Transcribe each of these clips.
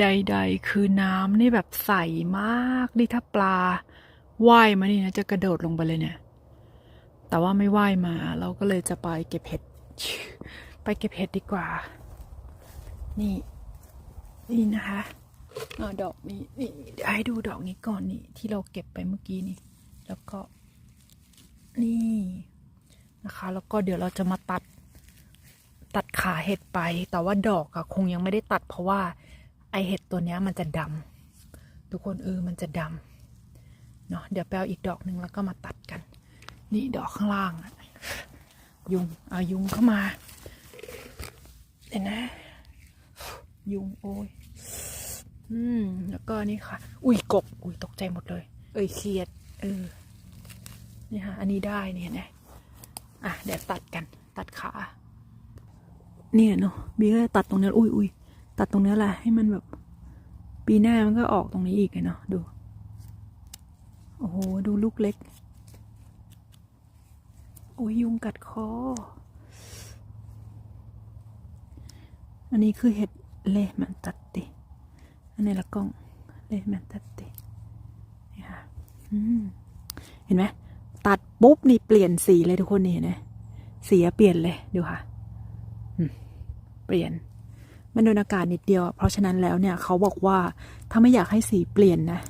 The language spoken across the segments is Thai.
ใด ๆ คือน้ำนี่แบบใสมากนี่ถ้าปลาว่ายมานี่นะจะกระโดดลงไปเลยเนี่ย แต่ว่าไม่ว่ายมา เราก็เลยจะไปเก็บเห็ด ไปเก็บเห็ดดีกว่า นี่ นี่นะคะเอาดอกนี้นี่เดี๋ยวให้ดูดอกนี้ก่อนนี่ ที่เราเก็บไปเมื่อกี้นี่ แล้วก็ นี่นะคะ แล้วก็เดี๋ยวเราจะมาตัดตัดขาเห็ดไป แต่ว่าดอกอะคงยังไม่ได้ตัดเพราะว่า ไอเห็ดตัวนี้มันจะดำทุกคนเออมันจะดำเนาะเดี๋ยวไปเอาอีกดอกหนึ่งแล้วก็มาตัดกัน นี่ดอกข้างล่างอะยุงเอายุงเข้ามาเดี๋ยวนะ ยุงโอ้ยอืมแล้วก็นี่ค่ะ อุ้ยกบ อุ้ยตกใจหมดเลย เอ้ยเครียด เออ นี่ค่ะ อันนี้ได้นี่เห็นไหมอะเดี๋ยวตัดกัน ตัดขา เนี่ยเนาะบีก็ตัดตรงนี้ อุ้ยอุ้ย ตัดตรงนี้แหละให้มันแบบ ปีหน้ามันก็ออกตรงนี้อีกไงเนาะดู โอ้โห ดูลูกเล็ก โอ้ยยุงกัดคอ อันนี้คือเห็ดเลมันตัดติอันนี้ละกล้องเลมันตัดตินี่ค่ะเห็นไหมตัดปุ๊บนี่เปลี่ยนสีเลยทุกคนนี่เห็นไหมสีเปลี่ยนเลยดูค่ะเปลี่ยน มันโดนอากาศนิดเดียว เพราะฉะนั้นแล้วเนี่ยเขาบอกว่าถ้าไม่อยากให้สีเปลี่ยนนะ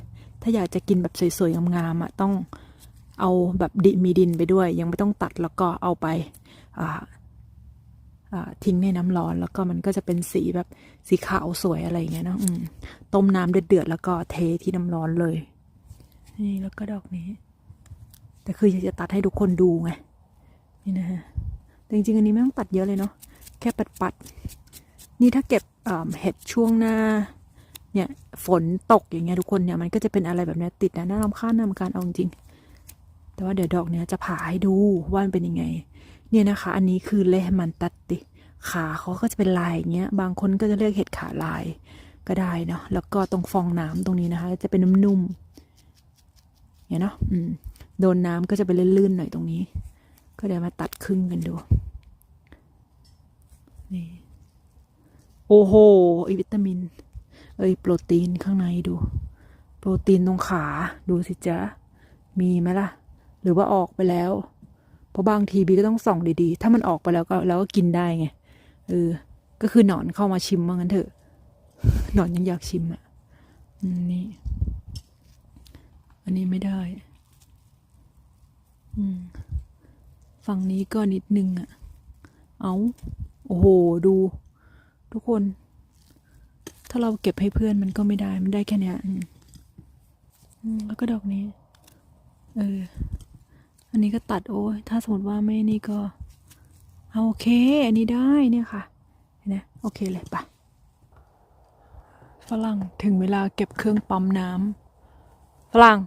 ถ้าอยากจะกินแบบสวยๆงามๆอะต้องเอาแบบดิมีดินไปด้วย ยังไม่ต้องตัดแล้วก็เอาไปอ่าทิ้งในน้ำร้อนแล้วก็มันก็จะเป็นสีแบบสีขาวสวยอะไรอย่างเงี้ยเนอะอืมต้มน้ำเดือดๆแล้วก็เทที่น้ำร้อนเลย นี่แล้วก็ดอกนี้ แต่คืออยากจะตัดให้ทุกคนดูไงนี่นะฮะแต่จริงๆอันนี้ไม่ต้องตัดเยอะเลยเนาะแค่ปัดปัดๆ นี่ถ้าเก็บเห็ดช่วงหน้า เนี่ยฝนตกอย่างเงี้ยทุกคนเนี่ยมันก็จะเป็นอะไรแบบนี้ติดนะน่ารำคาญน่ารำคาญเอาจริงแต่ว่าเดี๋ยวดอกเนี้ยจะผ่าให้ดูว่ามันเป็นยังไง เนี่ยนะคะ อันนี้คือเลมันตัดติ ขาเขาก็จะเป็นลายอย่างเงี้ย บางคนก็จะเรียกเห็ดขาลายก็ได้เนาะแล้วก็ตรงฟองน้ำตรงนี้นะคะ จะเป็นน้ำนุ่มๆเนี่ยเนาะอืมโดนน้ำก็จะเป็นลื่นๆหน่อยตรงนี้ ก็เดี๋ยวมาตัดครึ่งกันดูนี่ โอ้โหไอวิตามิน เอ้ยโปรตีนข้างในดู โปรตีนตรงขาดูสิจ๊ะ มีไหมล่ะ หรือว่าออกไปแล้ว เพราะบางทีบีก็ต้องส่องดีๆ ถ้ามันออกไปแล้วก็เราก็กินได้ไงเออ ก็คือหนอนเข้ามาชิมว่างั้นเถอะ หนอนยังอยากชิมอะอืมนี่ อันนี้ไม่ได้ อืมฝั่งนี้ก็นิดนึงอะ เอา โอ้โห ดู ทุกคน ถ้าเราเก็บให้เพื่อนมันก็ไม่ได้ มันได้แค่เนี้ยอืมอืมแล้วก็ดอกนี้ เออ อันนี้ก็ตัดโอ้ยถ้าสมมติว่าไม่นี่ก็ เอาโอเค อันนี้ได้เนี่ยค่ะเห็นไหมโอเคเลยไปะฝรั่งถึงเวลาเก็บเครื่องปั๊มน้ำฝรั่ง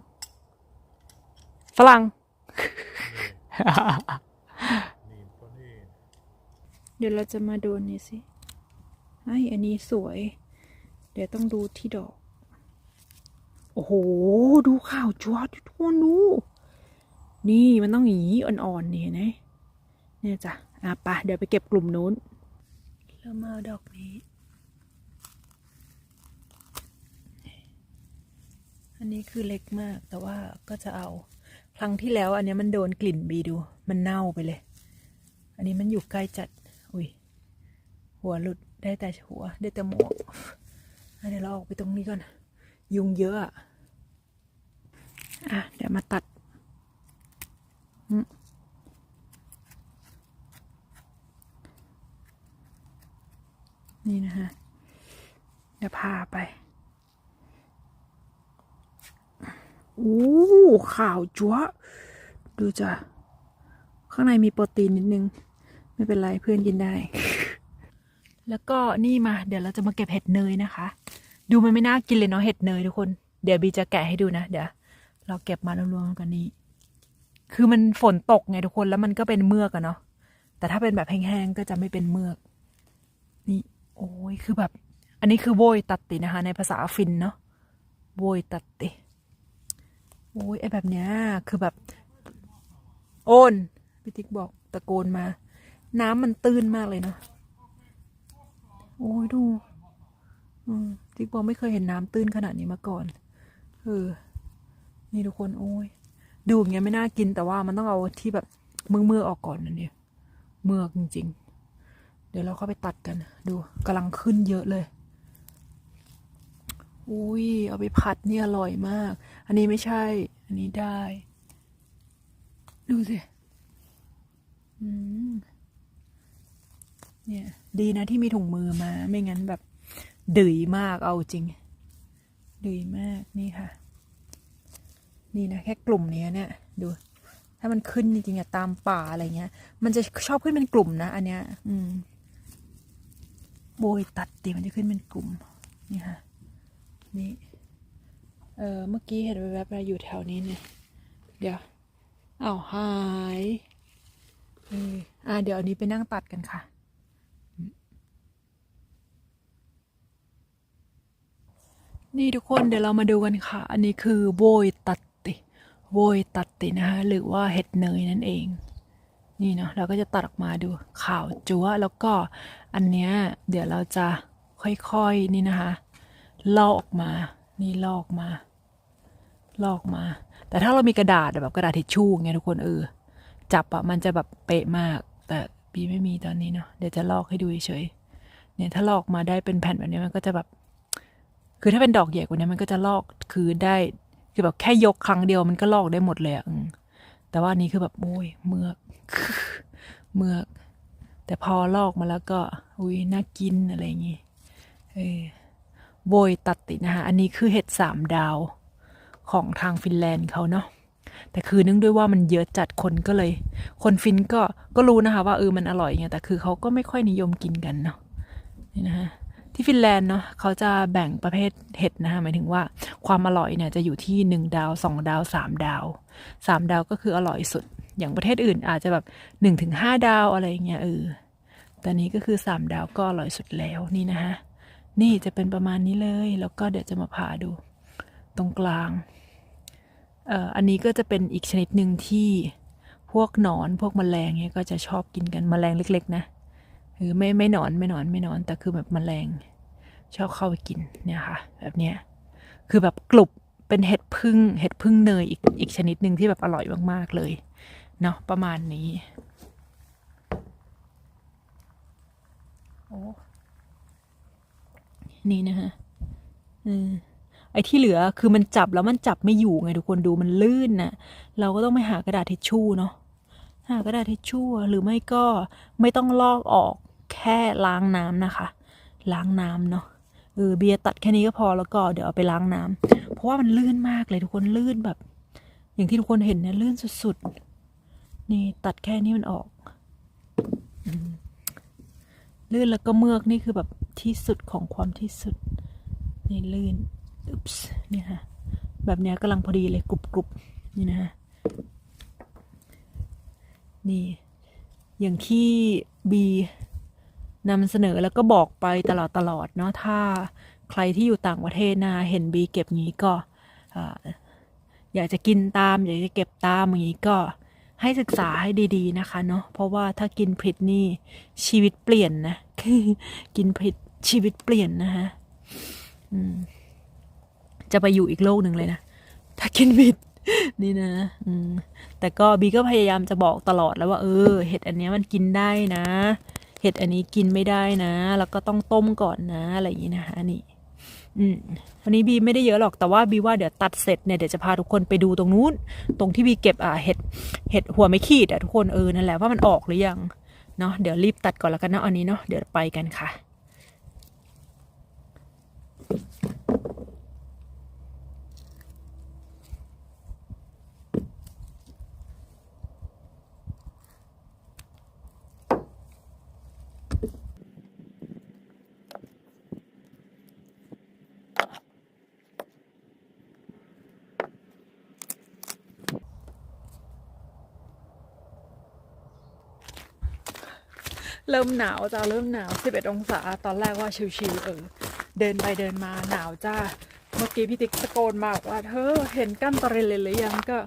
ฝรั่ง เดี๋ยวเราจะมาดูนี่สิไออันนี้สวย เดี๋ยวต้องดูที่ดอก โอ้โห ดูข่าวจวดทุกคนดู นี่มันต้องอย่างนี้อ่อนๆนี่นไหมเนี่ยจ้ะอะไปะเดี๋ยวไปเก็บกลุ่มนู้นแล้วมาดอกนี้ อันนี้คือเล็กมากแต่ว่าก็จะเอา ครั้งที่แล้ว อันนี้มันโดนกลิ่นบีดู มันเน่าไปเลย อันนี้มันอยู่ใกล้จัด อุ้ยหัวหลุด ได้แต่หัว ได้แต่หมวกเดี๋ยวเราออกไปตรงนี้ก่อน ยุงเยอะ อะ เดี๋ยวมาตัดนี่นะฮะ เดี๋ยวพาไปโอ้ข่าวจั๊วดูจ้ะ ข้างในมีโปรตีนนิดนึง ไม่เป็นไรเพื่อนกินได้ แล้วก็นี่มา เดี๋ยวเราจะมาเก็บเห็ดเนยนะคะ ดูมันไม่น่ากินเลยเนาะเห็ดเนยทุกคนเดี๋ยวบีจะแกะให้ดูนะ เดี๋ยว เราเก็บมารวมๆกันนี่คือมันฝนตกไงทุกคนแล้วมันก็เป็นเมือกอะเนาะแต่ถ้าเป็นแบบแห้งๆก็จะไม่เป็นเมือก นี่ โอ้ยคือแบบ อันนี้คือโวยตัดตินะคะ ในภาษาฟินเนาะโวยตัดติโอ้ยไอแบบเนี้ยคือแบบ โอนพี่ติ๊กบอกตะโกนมา น้ำมันตื้นมากเลยเนาะ โอ้ยดูอืมจติ๊กบอกไม่เคยเห็นน้ำตื้นขนาดนี้มาก่อนเออนี่ทุกคนโอ้ยดูอย่างเงี้ยไม่น่ากินแต่ว่ามันต้องเอาที่แบบเมือมือๆออกก่อนนะเนี่ยเมือกจริง ๆ เดี๋ยวเราเข้าไปตัดกัน ดูกำลังขึ้นเยอะเลยอุ้ยเอาไปผัดนี่อร่อยมาก อันนี้ไม่ใช่ อันนี้ได้ ดูสิอืม เนี่ย ดีนะที่มีถุงมือมา ไม่งั้นแบบดื๋ยมากเอาจริงดื๋ยมากนี่ค่ะ นี่นะแค่กลุ่มเนี้ยเนี่ย ดู ถ้ามันขึ้นจริงๆอะตามป่าอะไรเงี้ย มันจะชอบขึ้นเป็นกลุ่มนะ อันเนี้ย อืมโบยตัดติมันจะขึ้นเป็นกลุ่ม นี่ค่ะ นี่ เออเมื่อกี้เห็นแวบๆอะไรอยู่แถวนี้เนี่ย เดี๋ยวอ้าวหายอ่าเดี๋ยวอันนี้ไปนั่งตัดกันค่ะ นี่ทุกคนเดี๋ยวเรามาดูกันค่ะ อันนี้คือโวยตัดติโวยตัดตินะคะหรือว่าเห็ดเนยนั่นเอง นี่เนาะเราก็จะตัดออกมาดูขาวจั๊วแล้วก็อันเนี้ยเดี๋ยวเราจะค่อยๆนี่นะคะลอกออกมา นี่ลอกออกมา ลอกมา แต่ถ้าเรามีกระดาษแบบกระดาษทิชชู่ไงทุกคนเออจับอะมันจะแบบเป๊ะมาก แต่บีไม่มีตอนนี้เนาะเดี๋ยวจะลอกให้ดูเฉยๆเนี่ยถ้าลอกมาได้เป็นแผ่นแบบนี้มันก็จะแบบ คือถ้าเป็นดอกใหญ่กว่านี้มันก็จะลอกคือได้คือแบบแค่ยกครั้งเดียวมันก็ลอกได้หมดเลยอะแต่ว่านนี้คือแบบโอ้ยเมือกเมือก แต่พอลอกมาแล้วก็ อุ้ยน่ากินอะไรอย่างงี้เออโบยตัดตินะคะอันนี้คือเห็ดสามดาวของทางฟินแลนด์เขาเนาะแต่คือเนื่องด้วยว่ามันเยอะจัดคนก็เลย คนฟินก็ก็รู้นะคะ ว่าเออมันอร่อยไงแต่คือเขาก็ไม่ค่อยนิยมกินกันเนาะนี่นะคะ ที่ฟินแลนด์เนาะเขาจะแบ่งประเภทเห็ดนะคะหมายถึงว่าความอร่อยเนี่ยจะอยู่ที่หนึ่งดาวสองดาวสามดาวสามดาวก็คืออร่อยสุด อย่างประเทศอื่นอาจจะแบบหนึ่งถึงห้าดาวอะไรเงี้ยเออแต่นี้ก็คือสามดาวก็อร่อยสุดแล้วนี่นะคะนี่จะเป็นประมาณนี้เลยแล้วก็เดี๋ยวจะมาผ่าดู ตรงกลางเอ่ออันนี้ก็จะเป็นอีกชนิดหนึ่งที่พวกหนอนพวกแมลงเนี่ยก็จะชอบกินกันแมลงเล็ก ๆ นะคือไม่ไม่หนอนไม่หนอนไม่หนอนแต่คือแบบแมลง ชอบเข้าไปกินเนี่ยค่ะ แบบเนี้ยคือแบบกลุบเป็นเห็ดพึ่งเห็ดพึ่งเนยอีกอีกชนิดหนึ่งที่แบบอร่อยมาก ๆ เลย เนาะประมาณนี้ โอ้ นี่นะฮะอืมไอ้ที่เหลือคือมันจับแล้วมันจับไม่อยู่ไงทุกคนดูมันลื่นน่ะ เราก็ต้องไปหากระดาษทิชชู่เนาะหากระดาษทิชชู่หรือไม่ก็ไม่ต้องลอกออกแค่ล้างน้ำนะคะ ล้างน้ำเนาะ ออเบียร์ตัดแค่นี้ก็พอแล้วก็เดี๋ยวเอาไปล้างน้ำเพราะว่ามันลื่นมากเลยทุกคนลื่นแบบ อย่างที่ทุกคนเห็นเนี่ยลื่นสุดๆ นี่ตัดแค่นี้มันออกลื่นแล้วก็เมือกนี่คือแบบที่สุดของความที่สุด นี่ลื่นอุ๊ปส์นี่ค่ะ แบบเนี้ยกำลังพอดีเลยกรุบกรุบนี่นะฮะนี่ อย่างที่บี นำเสนอแล้วก็บอกไปตลอดตลอดเนาะถ้าใครที่อยู่ต่างประเทศนะเห็นบีเก็บงี้ก็อยากจะกินตาม อยากจะเก็บตามอย่างนี้ก็ให้ศึกษาให้ดีๆนะคะเนาะเพราะว่าถ้ากินผิดนี่ชีวิตเปลี่ยนนะกินผิดชีวิตเปลี่ยนนะฮะจะไปอยู่อีกโลกหนึ่งเลยนะถ้ากินผิดนี่นะอืมแต่ก็บีก็พยายามจะบอกตลอดแล้วว่า เออ เห็ดอันเนี้ยมันกินได้นะ เห็ดอันนี้กินไม่ได้นะ แล้วก็ต้องต้มก่อนนะ อะไรอย่างนี้นะคะนี่อืมวันนี้บีไม่ได้เยอะหรอกแต่ว่าบีว่าเดี๋ยวตัดเสร็จเนี่ยเดี๋ยวจะพาทุกคนไปดูตรงนู้น ตรงที่บีเก็บอ่าเห็ดเห็ดหัวไม่ขีดอะทุกคนเออนั่นแหละว่ามันออกหรือยังเนาะเดี๋ยวรีบตัดก่อนแล้วกันนะอันนี้เนาะเดี๋ยวไปกันค่ะ เริ่มหนาวจ้าเริ่มหนาว 11 องศา ตอนแรกว่าชิวๆเออเดินไปเดินมาหนาวจ้า เมื่อกี้พี่ติ๊กตะโกนมาว่าเธอเห็นกั้นตะเรนเลยหรือยังก็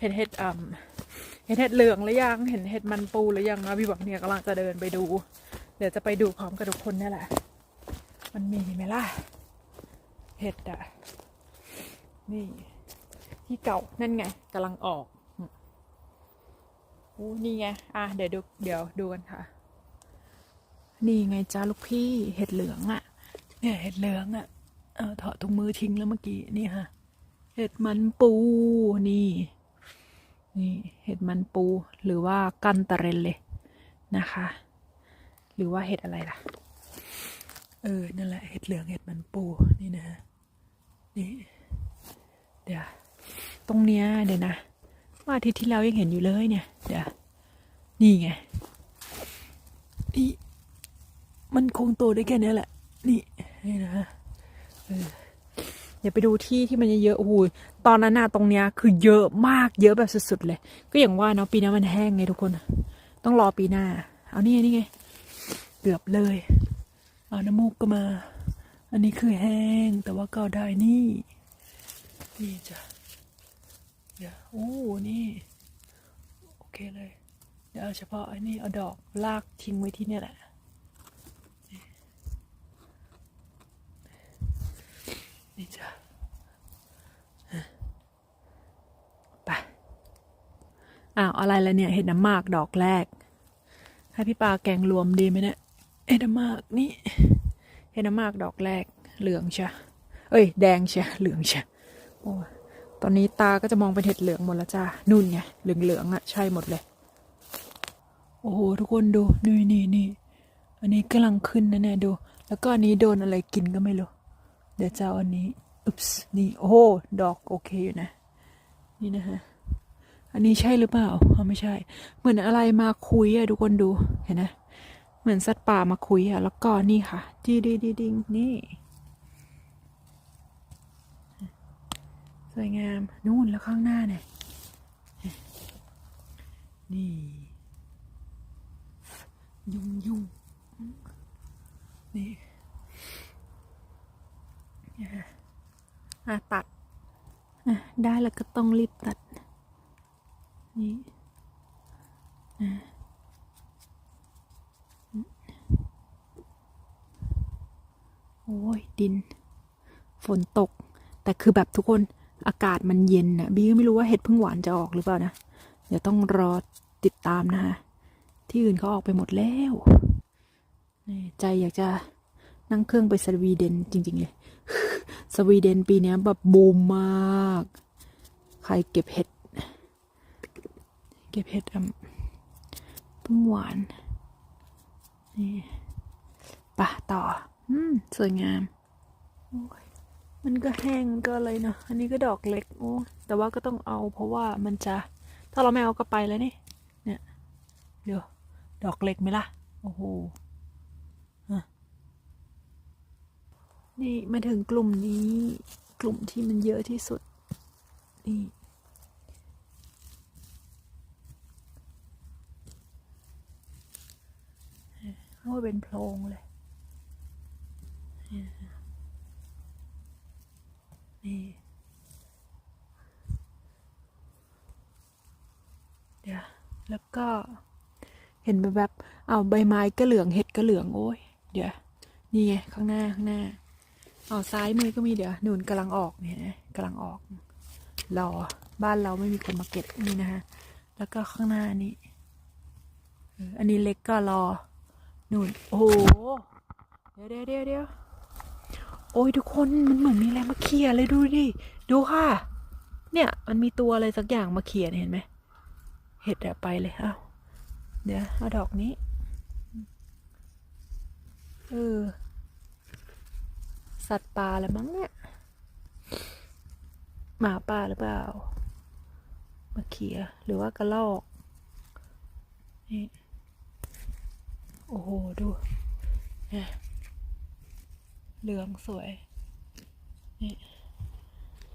เห็นเห็ดอ่ำเห็นเห็ดเหลืองหรือยังเห็นเห็ดมันปูหรือยังนะพี่บอกเนี่ยกำลังจะเดินไปดู เดี๋ยวจะไปดูพร้อมกับทุกคนนี่แหละ มันมีไหมล่ะเห็ดอะนี่ที่เก่านั่นไงกำลังออกโอ้นี่ไง อะ เดี๋ยวดู เดี๋ยวดูกันค่ะ นี่ไงจ้าลูกพี่เห็ดเหลืองอะเนี่ยเห็ดเหลืองอะเอาถอดถุงมือทิ้งแล้วเมื่อกี้นี่ค่ะ เห็ดมันปูนี่ นี่เห็ดมันปู หรือว่ากันตะเรนเลยนะคะ หรือว่าเห็ดอะไรล่ะ เออนั่นแหละเห็ดเหลืองเห็ดมันปูนี่นะนี่เดี๋ยวตรงเนี้ยเดี๋ยวนะว่าอาทิตย์ที่แล้วยังเห็นอยู่เลยเนี่ย เดี๋ยวนี่ไงนี่ มันคงโตได้แค่นี้แหละ นี่นี่นะเออเดี๋ยวไปดูที่ที่มันเยอะๆโอ้โหตอนนั้นน่ะตรงเนี้ยคือเยอะมากเยอะแบบสุดๆเลย ก็อย่างว่าเนาะปีหน้มันแห้งไงทุกคน ต้องรอปีหน้า เอานี่นี่ไง เกือบเลยเอาน้ำมูกก็มา อันนี้คือแห้งแต่ว่าก็ได้นี่นี่จ้ะเดี๋ยวโอ้นี่โอเคเลย เดี๋ยวเอาเฉพาะอันนี้เอาดอกลากทิ้งไว้ที่เนี่ยแหละ นี่จ้ะไปอ้าวอะไรละเนี่ย เห็ดน้ำมากดอกแรก ให้พี่ปาแกงรวมดีไหมเนี่ยเห็ดน้ำมากนี่ เห็ดน้ำมากดอกแรก เหลืองใช่เอ้ย แดงใช่เหลืองใช่โอ้ตอนนี้ตาก็จะมองเป็นเห็ดเหลืองหมดแล้วจ้านู่นไงเหลืองเหลืองอะใช่หมดเลย โอ้โหทุกคนดูนี่นี่นี่อันนี้กำลังขึ้นนะเนี่ยดู แล้วก็อันนี้โดนอะไรกินก็ไม่รู้ เดี๋ยวจะเอาอันนี้อุ๊ปส์นี่โอ้โหดอกโอเคอยู่นะ นี่นะฮะ อันนี้ใช่หรือเปล่าอ๋อไม่ใช่ เหมือนอะไรมาคุยอะทุกคนดูเห็นนะเหมือนสัตว์ป่ามาคุยอะแล้วก็นี่ค่ะดีดีดีดิงนี่สวยงามนู่นแล้วข้างหน้าเนี่ยนี่ ยุ่งยุ่งนี่ อะตัดอะได้แล้วก็ต้องรีบตัด นี่อะโอ้ยดิน ฝนตก แต่คือแบบทุกคนอากาศมันเย็นน่ะบี้ก็ไม่รู้ว่าเห็ดพึ่งหวานจะออกหรือเปล่านะ เดี๋ยวต้องรอติดตามนะคะที่อื่นเขาออกไปหมดแล้ว ใจอยากจะ นั่งเครื่องไปสวีเดนจริง ๆ เลย สวีเดนปีนี้แบบบูมมาก ใครเก็บเห็ด เก็บเห็ดอะพึ่งหวาน นี่ปะต่อ อืม สวยงาม มันก็แห้งก็อะไรเนาะ อันนี้ก็ดอกเล็ก โอ้ แต่ว่าก็ต้องเอา เพราะว่ามันจะ ถ้าเราไม่เอาก็ไปแล้วนี่ เนี่ย เดี๋ยว ดอกเล็กไหมล่ะ โอ้โหอะ นี่มาถึงกลุ่มนี้กลุ่มที่มันเยอะที่สุด นี่เข้าเป็นโพรงเลย นี่ เดี๋ยว แล้วก็เห็นแบบแบบเอาใบไม้ก็เหลืองเห็ดก็เหลือง โอ้ย เดี๋ยว นี่ไง ข้างหน้า ข้างหน้า เอซ้ายมือก็มีเดี๋ยวหนุนกำลังออกเนี่ยกำลังออกรอบ้านเราไม่มีคนมาเก็บนี่นะฮะแล้วก็ข้างหน้านี้อันนี้เล็กก็รอนู่นโอ้โหเดี๋ยวเดี๋ยวเดี๋ยวเดี๋ยวโอ้ยทุกคนมันเหมือนมีอะไรมาเขี่ยเลยดูดิดูค่ะ เนี่ย มันมีตัวอะไรสักอย่างมาเขี่ยเนี่ยเห็นไหมเห็ดอะไปเลยเอาเดี๋ยวเอาดอกนี้เออ สัตว์ป่าแหละมั้งเนี่ย หมาป่าหรือเปล่ามาเขียหรือว่ากระลอกนี่โอ้โห ดูเนี่ยเหลืองสวยนี่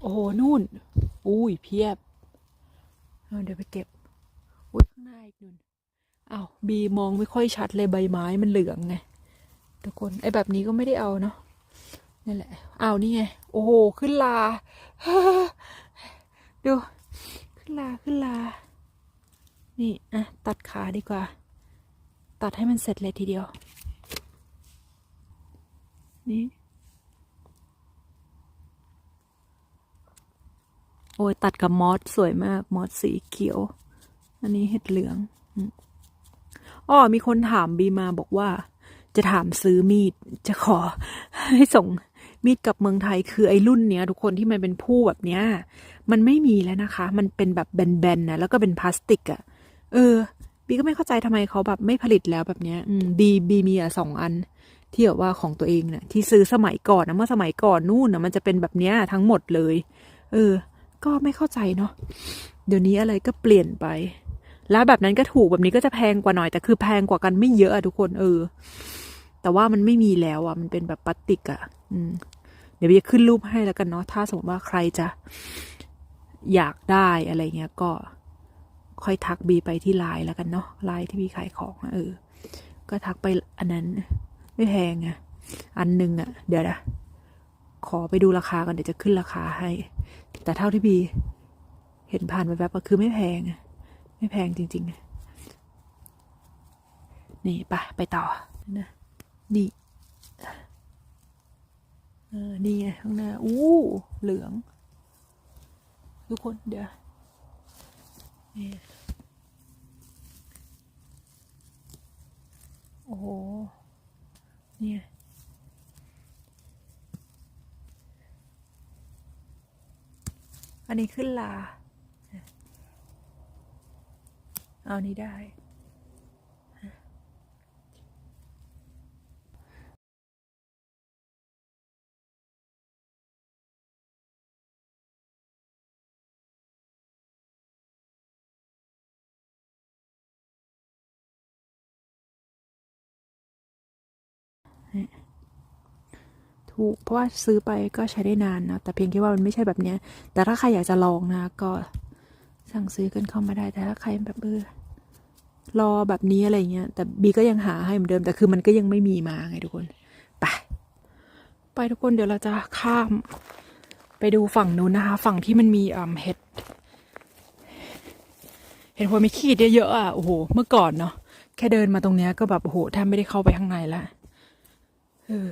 โอ้โห นู่น อุ้ยเพียบเอาเดี๋ยวไปเก็บ อุ้ยข้างหน้าอีกนู่นอ้าวบีมองไม่ค่อยชัดเลยใบไม้มันเหลืองไงทุกคนไอ้แบบนี้ก็ไม่ได้เอาเนาะ นั่นแหละอ้าวนี่ไง โอ้โห ขึ้นลา ดู ขึ้นลา ขึ้นลา นี่ อะ ตัดขาดีกว่า ตัดให้มันเสร็จเลยทีเดียว นี่ โอ้ย ตัดกับมอสสวยมาก มอสสีเขียว อันนี้เห็ดเหลืองอืมอ้อมีคนถามบีมาบอกว่า จะถามซื้อมีด จะขอให้ส่ง มีดกับเมืองไทยคือไอ้รุ่นเนี้ยทุกคนที่มันเป็นผู้แบบเนี้ย มันไม่มีแล้วนะคะ มันเป็นแบบแบนๆนะแล้วก็เป็นพลาสติกอะเออ บีก็ไม่เข้าใจทำไมเขาแบบไม่ผลิตแล้วแบบเนี้ยบีบีมีอะสองอัน ที่แบบว่าของตัวเองเน่ะที่ซื้อสมัยก่อนนะเมื่อสมัยก่อนนู่นนะมันจะเป็นแบบเนี้ยทั้งหมดเลย เออ ก็ไม่เข้าใจเนาะเดี๋ยวนี้อะไรก็เปลี่ยนไปแล้วแบบนั้นก็ถูกแบบนี้ก็จะแพงกว่าหน่อยแต่คือแพงกว่ากันไม่เยอะอะทุกคนเออ แต่ว่ามันไม่มีแล้วอะ มันเป็นแบบพลาสติกอะ อืม เดี๋ยวบีจะขึ้นรูปให้แล้วกันเนาะ ถ้าสมมติว่าใครจะอยากได้อะไรเงี้ย ก็ค่อยทักบีไปที่ไลน์แล้วกันเนาะ ไลน์ที่บีขายของเออ ก็ทักไปอันนั้นไม่แพงอะอันหนึ่งอะเดี๋ยวนะ ขอไปดูราคาก่อนเดี๋ยวจะขึ้นราคาให้ แต่เท่าที่บี เห็นผ่านไปแบบก็คือไม่แพง ไม่แพงจริง ๆ นี่ไปไปต่อนะ นี่เออนี่ไงข้างหน้าอู้เหลือง ทุกคนเดี๋ยวนี่โอ้โหเนี่ยอันนี้ขึ้นลา เอานี้ได้ ถูก เพราะว่าซื้อไปก็ใช้ได้นานนะ แต่เพียงแค่ว่ามันไม่ใช่แบบเนี้ย แต่ถ้าใครอยากจะลองนะ ก็สั่งซื้อกันเข้ามาได้ แต่ถ้าใครแบบเออรอแบบนี้อะไรเงี้ย แต่บีก็ยังหาให้เหมือนเดิม แต่คือมันก็ยังไม่มีมาไงทุกคน ไป ไปทุกคนเดี๋ยวเราจะข้าม ไปดูฝั่งนู้นนะคะ ฝั่งที่มันมีอ่าเห็ด เห็ดหัวไม่ขีดเยอะๆอะ โอ้โห เมื่อก่อนเนาะ แค่เดินมาตรงเนี้ยก็แบบโอ้โหแทบไม่ได้เข้าไปข้างในละเออ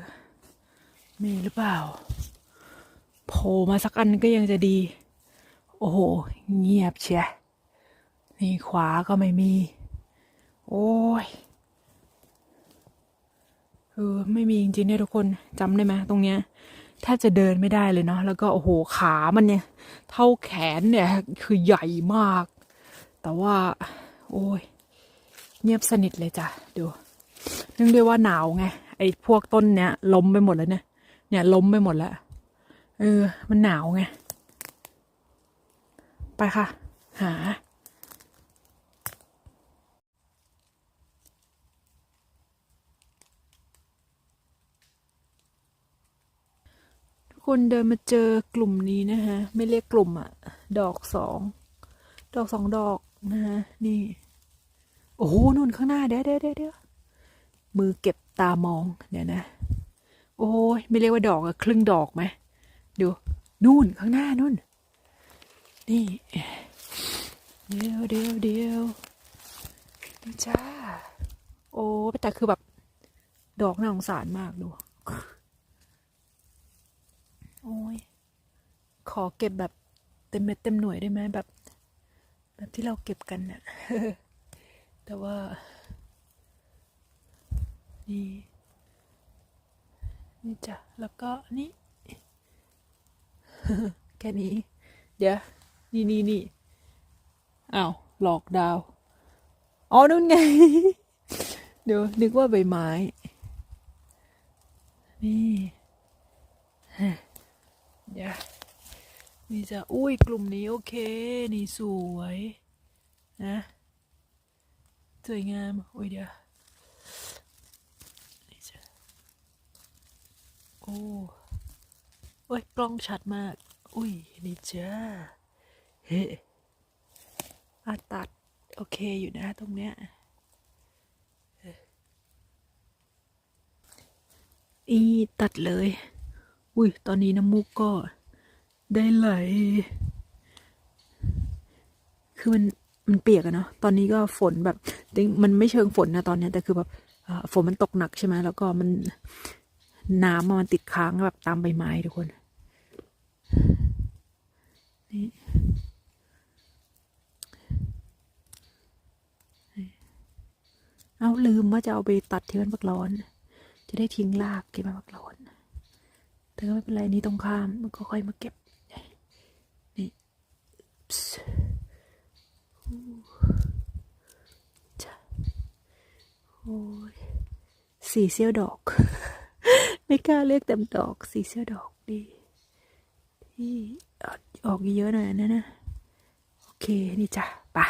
มีหรือเปล่า โผล่มาสักอันก็ยังจะดี โอ้โห เงียบเชียนี่ขวาก็ไม่มี โอ้ยเออไม่มีจริงๆเนี่ยทุกคนจำได้ไหมตรงเนี้ยแทบจะเดินไม่ได้เลยเนาะแล้วก็โอ้โหขามันเนี่ย เท่าแขนเนี่ยคือใหญ่มาก แต่ว่า โอ้ย เงียบสนิทเลยจ้ะดูเนื่องด้วยว่าหนาวไงไอ้พวกต้นเนี้ยล้มไปหมดแล้วเนี่ย เนี่ยล้มไปหมดแล้วเออ มันหนาวไง ไปค่ะ หา ทุกคนเดินมาเจอกลุ่มนี้นะฮะ ไม่เรียกกลุ่มอะดอกสอง ดอกสองดอกนะฮะ นี่ โอ้โหนู่นข้างหน้าเดี๋ยวเดี๋ยวเดี๋ยวเดี๋ยวมือเก็บตามอง เดี๋ยวนะ โอ้ยไม่เรียกว่าดอกอะครึ่งดอกไหมดูนู่นข้างหน้านู่น นี่ เดียวเดียวเดียวนี่จ้า โอ้แต่คือแบบ ดอกน่าสงสารมากดูโอ้ยขอเก็บแบบเต็มเม็ดเต็มหน่วยได้ไหมแบบ แบบที่เราเก็บกันน่ะแต่ว่า นี่ นี่จ้ะ แล้วก็นี่แค่นี้ เดี๋ยว นี่นี่นี่อ้าว หลอกดาว อ๋อนู่นไง เดี๋ยว นึกว่าใบไม้ นี่เดี๋ยวนี่จะอุ้ยกลุ่มนี้โอเค นี่สวย นะ สวยงาม อุ้ยเดี๋ยว นี่จ้ะโอ้โอ้ยกล้องชัดมาก อุ้ย นี่จ้าเฮ้อาตัด โอเคอยู่นะตรงเนี้ยอีตัดเลย อุ้ย ตอนนี้น้ำมูกก็ได้ไหล คือมัน มันเปียกอะเนาะ ตอนนี้ก็ฝนแบบ มันไม่เชิงฝนนะตอนนี้ แต่คือแบบฝนมันตกหนักใช่ไหม แล้วก็มัน น้ำมันติดค้างแบบตามใบไม้ทุกคน นี่เอาลืมว่าจะเอาไปตัดที่มันบักร้อน จะได้ทิ้งรากกินมานบักร้อน แต่ก็ไม่เป็นไรนี่ตรงข้ามมันก็ค่อยมาเก็บ นี่โอ้ยสีเซี่ยวดอก ไม่กล้าเรียกเต็มดอกสีเสี้ยวดอกดี ที่ออกเยอะหน่อยนะนะ โอเค นี่จ้ะปะ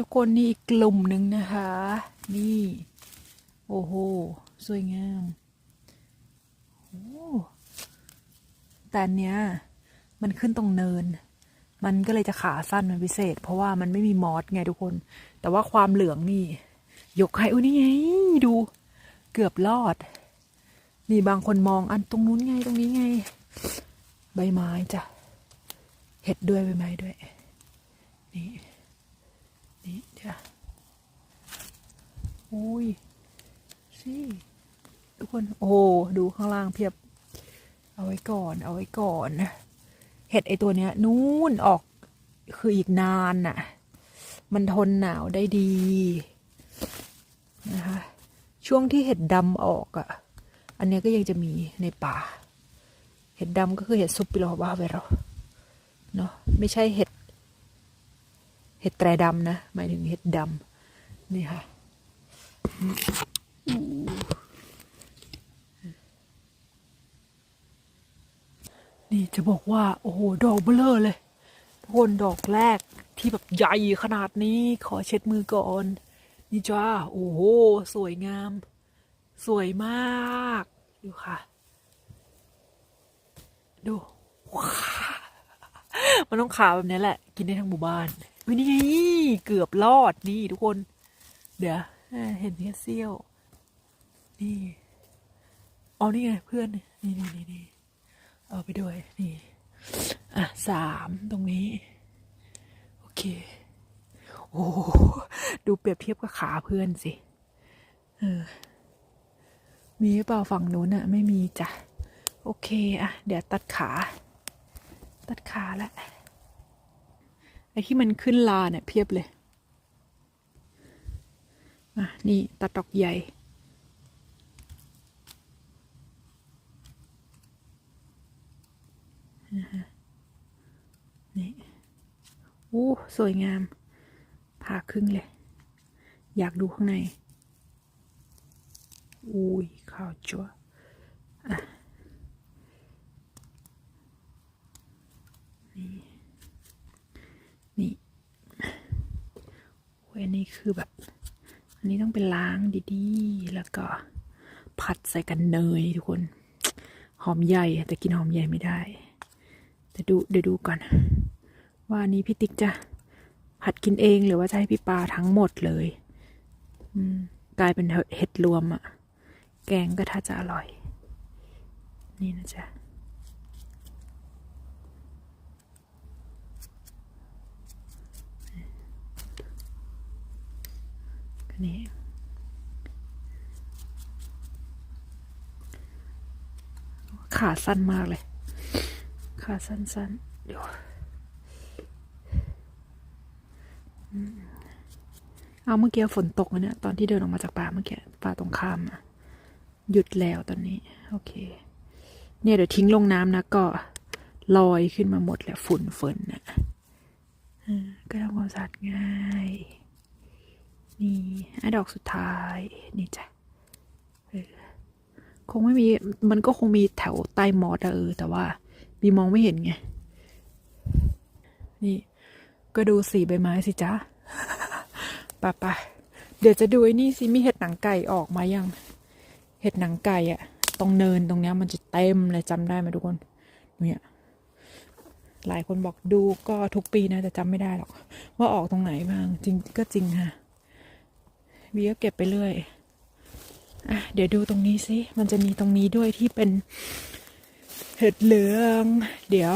ทุกคนนี่อีกกลุ่มหนึ่งนะคะ นี่ โอ้โห สวยงามโอ้แต่อันเนี้ย มันขึ้นตรงเนิน มันก็เลยจะขาสั้นเป็นพิเศษ เพราะว่ามันไม่มีมอสไงทุกคน แต่ว่าความเหลืองนี่ ยกให้อุ้ยนี่ไง ดู เกือบรอด นี่บางคนมองอันตรงนู้นไงตรงนี้ไง ใบไม้จ้ะ เห็ดด้วยใบไม้ด้วย นี่นี่จ้ะอุ้ยสิทุกคนโอ้ดูข้างล่างเพียบ เอาไว้ก่อน เอาไว้ก่อน เห็ดไอตัวเนี้ย นู่นออกคืออีกนานน่ะ มันทนหนาวได้ดีนะคะช่วงที่เห็ดดำออกอะ่ะ อันนี้ก็ยังจะมีในป่า เห็ดดำก็คือเห็ดซุปปิโลบาไปเราเนาะไม่ใช่เห็ด เห็ดแตรดำนะ หมายถึงเห็ดดำนี่ค่ะนี่จะบอกว่า โอ้โห ดอกเบลอเลยทุกคนดอกแรกที่แบบใหญ่ขนาดนี้ขอเช็ดมือก่อน นี่จ้า โอ้โห สวยงาม สวยมากดูค่ะ ดูว้าวมันต้องขาวแบบนี้แหละ กินได้ทั้งหมู่บ้านวินี่เกือบรอดนี่ทุกคน เดี๋ยวเห็นแค่เสี้ยว นี่เอานี่ไงเพื่อน นี่นี่นี่นี่เอาไปด้วย นี่ อะสามตรงนี้ โอเค โอ้โหดูเปรียบเทียบกับขาเพื่อนสิ เออ มีหรือเปล่าฝั่งนู้นอะไม่มีจ้ะ โอเคอะเดี๋ยวตัดขา ตัดขาและไอ้ที่มันขึ้นลาเนี่ยเพียบเลยอะนี่ตัดดอกใหญ่นะคะนี่โอ้สวยงามผ่าครึ่งเลย อยากดูข้างใน อุ้ยข้าวจัวอะนี่นี่โอ้ยอันนี้คือแบบ อันนี้ต้องเป็นล้างดีๆ แล้วก็ผัดใส่กันเนยทุกคน หอมใหญ่แต่กินหอมใหญ่ไม่ได้ แต่ดูเดี๋ยวดูก่อน ว่าอันนี้พี่ติ๊กจะผัดกินเองหรือว่าจะให้พี่ปาทั้งหมดเลย อืมกลายเป็นเห็ดรวมอะ แกงก็ถ้าจะอร่อย นี่นะจ๊ะก็นี่ขาสั้นมากเลย ขาสั้นๆเดี๋ยวเอาเมื่อกี้ฝนตกนะเนี่ย ตอนที่เดินออกมาจากป่าเมื่อกี้ป่าตรงข้ามอะ หยุดแล้วตอนนี้ โอเค เนี่ยเดี๋ยวทิ้งลงน้ำนะก็ลอยขึ้นมาหมดแล้วฝุ่นฝนนะอ่าก็ทำความสะอาดง่าย นี่อดอกสุดท้าย นี่จ้ะคงไม่มี มันก็คงมีแถวใต้มอสอะเออ แต่ว่าบีมองไม่เห็นไง นี่ ก็ดูสีใบไม้สิจ๊ะปะปะเดี๋ยวจะดูไอ้นี่สิมีเห็ดหนังไก่ออกมายัง ห็ดหนังไก่อะตรงเนินตรงเนี้ยมันจะเต็มเลยจำได้ไหมทุกคนเนี่ยหลายคนบอกดูก็ทุกปีนะแต่จำไม่ได้หรอก ว่าออกตรงไหนบ้างจริงก็จริงค่ะบีก็เก็บไปเรื่อยอะเดี๋ยวดูตรงนี้สิมันจะมีตรงนี้ด้วยที่เป็นเห็ดเหลือง เดี๋ยว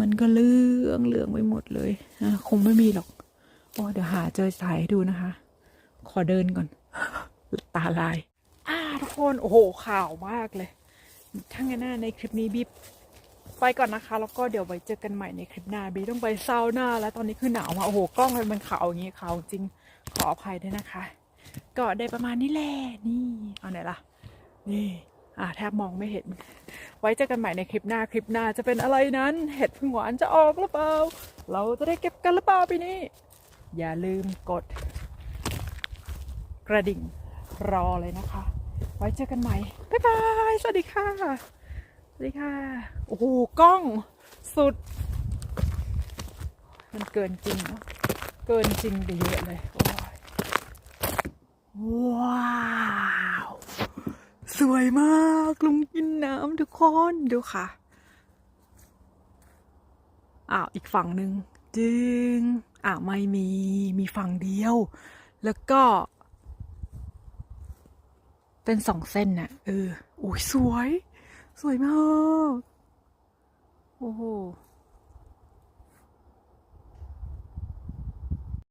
มันก็เหลืองเหลืองไปหมดเลยอะคงไม่มีหรอกโอ้เดี๋ยวหาเจอถ่ายดูนะคะ ขอเดินก่อน ตาลาย อ่าทุกคน โอ้โหข่าวมากเลยทั้งนั้นในคลิปนี้บิ๊บไปก่อนนะคะ แล้วก็เดี๋ยวไว้เจอกันใหม่ในคลิปหน้าบีต้องไปเซาวน่าแล้วตอนนี้คือหนาวมากโอ้โหกล้องมันมันขาวอย่างงี้ขาวจริงขออภัยด้วยนะคะ ก็ได้ประมาณนี้แหละนี่เอาไหนล่ะ นี่ อ่าแทบมองไม่เห็น ไว้เจอกันใหม่ในคลิปหน้าคลิปหน้าจะเป็นอะไรนั้น เห็ดพึ่งหวานจะออกหรือเปล่าเราจะได้เก็บกันหรือเปล่าปีนี้ อย่าลืมกด กระดิ่งรอเลยนะคะ ไว้เจอกันใหม่ บ๊ายบาย สวัสดีค่ะ สวัสดีค่ะ โอ้โห กล้องสุด มันเกินจริงเนอะเกินจริงไปเยอะเลย ว้าว สวยมากลุงกินน้ำทุกคนดูค่ะ อ้าว อีกฝั่งหนึ่งจึง อ่าวไม่มี มีฝั่งเดียว แล้วก็ เป็นสองเส้นน่ะ เออ โอ้ยสวย สวยมาก โอ้โห